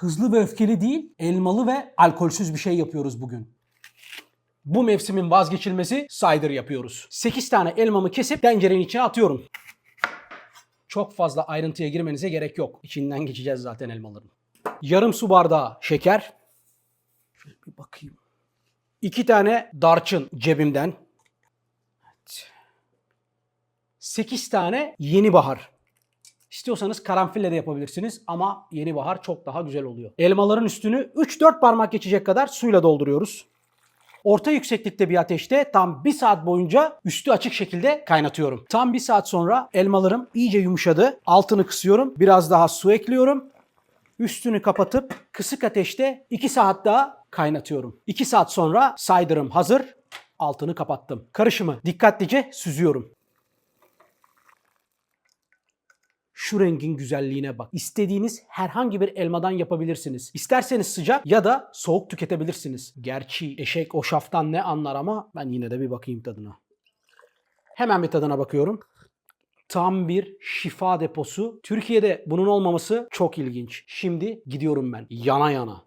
hızlı ve öfkeli değil, elmalı ve alkolsüz bir şey yapıyoruz bugün. Bu mevsimin vazgeçilmesi cider yapıyoruz. 8 tane elmamı kesip tencerenin içine atıyorum. Çok fazla ayrıntıya girmenize gerek yok. İçinden geçeceğiz zaten elmaların. Yarım su bardağı şeker. Şöyle bir bakayım. İki tane darçın cebimden. Evet. 8 tane yeni bahar. İstiyorsanız karanfille de yapabilirsiniz ama yeni bahar çok daha güzel oluyor. Elmaların üstünü 3-4 parmak geçecek kadar suyla dolduruyoruz. Orta yükseklikte bir ateşte tam bir saat boyunca üstü açık şekilde kaynatıyorum. Tam bir saat sonra elmalarım iyice yumuşadı. Altını kısıyorum. Biraz daha su ekliyorum. Üstünü kapatıp kısık ateşte 2 saat daha kaynatıyorum. 2 saat sonra cider'ım hazır. Altını kapattım. Karışımı dikkatlice süzüyorum. Şu rengin güzelliğine bak. İstediğiniz herhangi bir elmadan yapabilirsiniz. İsterseniz sıcak ya da soğuk tüketebilirsiniz. Gerçi eşek o şaftan ne anlar ama ben yine de bir bakayım tadına. Hemen bir tadına bakıyorum. Tam bir şifa deposu. Türkiye'de bunun olmaması çok ilginç. Şimdi gidiyorum ben. Yana yana.